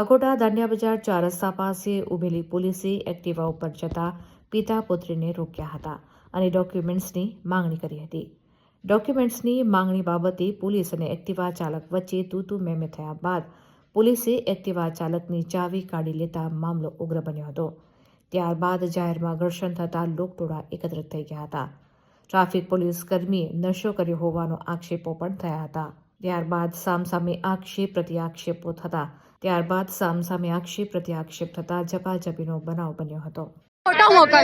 અકોટા દાંડિયા બજાર ચાર રસ્તા પાસે ઉભેલી પોલીસે એક્ટિવા ઉપર જતા પિતા પુત્રીને રોક્યા હતા અને ડોક્યુમેન્ટ્સની માંગણી કરી હતી. ડોક્યુમેન્ટ્સની માંગણી બાબતે પોલીસ અને એક્ટિવા ચાલક વચ્ચે તૂતુ મેમે થયા બાદ પોલીસે એક્ટિવા ચાલકની ચાવી કાઢી લેતા મામલો ઉગ્ર બન્યો હતો. ત્યારબાદ જાહેરમાં ઘર્ષણ થતાં લોકટોળા એકત્રિત થઈ ગયા હતા. ટ્રાફિક પોલીસ કર્મીએ નશો કર્યો હોવાનો આક્ષેપો પણ થયા હતા. ત્યારબાદ સામસામે આક્ષેપ પ્રતિ આક્ષેપો થતા ત્યારબાદ સામસામે આક્ષેપ પ્રત્યાક્ષેપ આક્ષેપ થતા ઝપાઝપીનો બનાવ બન્યો હતો. ફોટો મોકલ.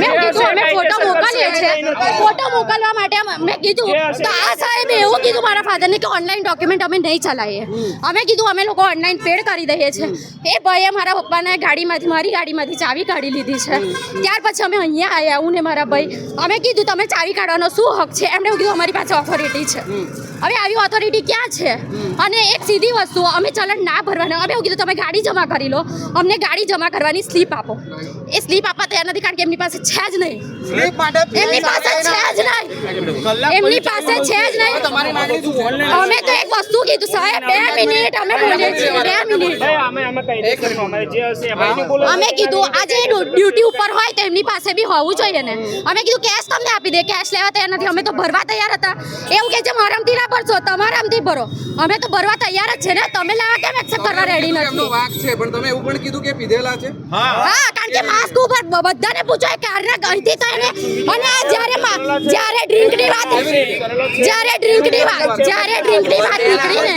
મેં કીધું અમે ફોટો મોકલીએ છીએ. ફોટો મોકલવા માટે મેં કીધું તો આ સાહેબે એવું કીધું મારા ફાધરને કે ઓનલાઈન ડોક્યુમેન્ટ અમે નહીં ચલાવીએ. અમે કીધું અમે લોકો ઓનલાઈન પેડ કરી દઈએ છીએ. એ ભાઈએ મારા પપ્પાને ગાડીમાંથી મારી ગાડીમાંથી ચાવી કાઢી લીધી છે. ત્યાર પછી અમે અહીંયા આવ્યા હું ને મારા ભાઈ. અમે કીધું તમે ચાવી કાઢવાનો શું હક છે? એમણે કીધું અમારી પાસે ઓથોરિટી છે. હવે આવી ઓથોરિટી ક્યાં છે? અને એક સીધી વસ્તુ અમે ચલણ ના ભરવાના. અમે એવું કીધું તમે ગાડી જમા કરી લો. અમને ગાડી જમા કરવાની સ્લીપ આપો. એ સ્લીપ આપવા તૈયાર નથી કારણ કે એમની પાસે છે જ નહીં. એમની પાસે છે જ નહીં. એમની પાસે છે જ નહીં? અમે તો એક વસ્તુ કીધું સાહેબ બે મિનિટ અમે બોલીએ છીએ બે મિનિટ. અમે અમે કાયદેસરનું અમારે જે હશે એમાં બોલો. અમે કીધું આજે ડ્યુટી ઉપર હોય તો એમની પાસે બી હોવું જોઈએ ને. અમે કીધું કેશ તમને આપી દે કેશ લેવા તૈયાર નથી. અમે તો ભરવા તૈયાર હતા. એવું કે છે મારામથી ના ભરશો તમારામથી ભરો. અમે તો ભરવા તૈયાર જ છે ને. તમે લેવા કેમ એક્સેપ્ટ કરવા રેડી નથી? વાક છે પણ તમે એવું પણ કીધું કે પીધેલા છે? હા કારણ કે માસ્ક ઉપર બધાને પૂછો એ કારના અહીંથી તો એને? અને જ્યારે ડ્રિંકની વાત જ્યારે ડ્રિંકની વાત જ્યારે ડ્રિંકની વાત નીકળીને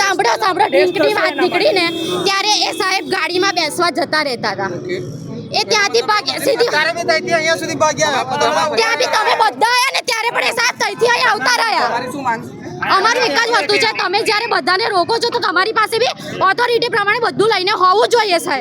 સાંભળો સાંભળો ડ્રિંકની વાત નીકળીને ત્યારે એ સાહેબ ગાડીમાં બેસવા જતા રહેતા હતા. એ ત્યાંથી ભાગ્યા. સીધી અહીંયા સુધી ભાગ્યા. ત્યાંથી તમે બધા આવ્યા ને ત્યારે પણ એ સાહેબ ત્યાંથી અહીંયા આવતા રહ્યા. અમારું એક જ વસ્તુ છે. તમે જ્યારે બધાને રોકો છો તો તમારી પાસે બી ઓથોરિટી પ્રમાણે બધું લઈને હોવું જોઈએ સાહેબ.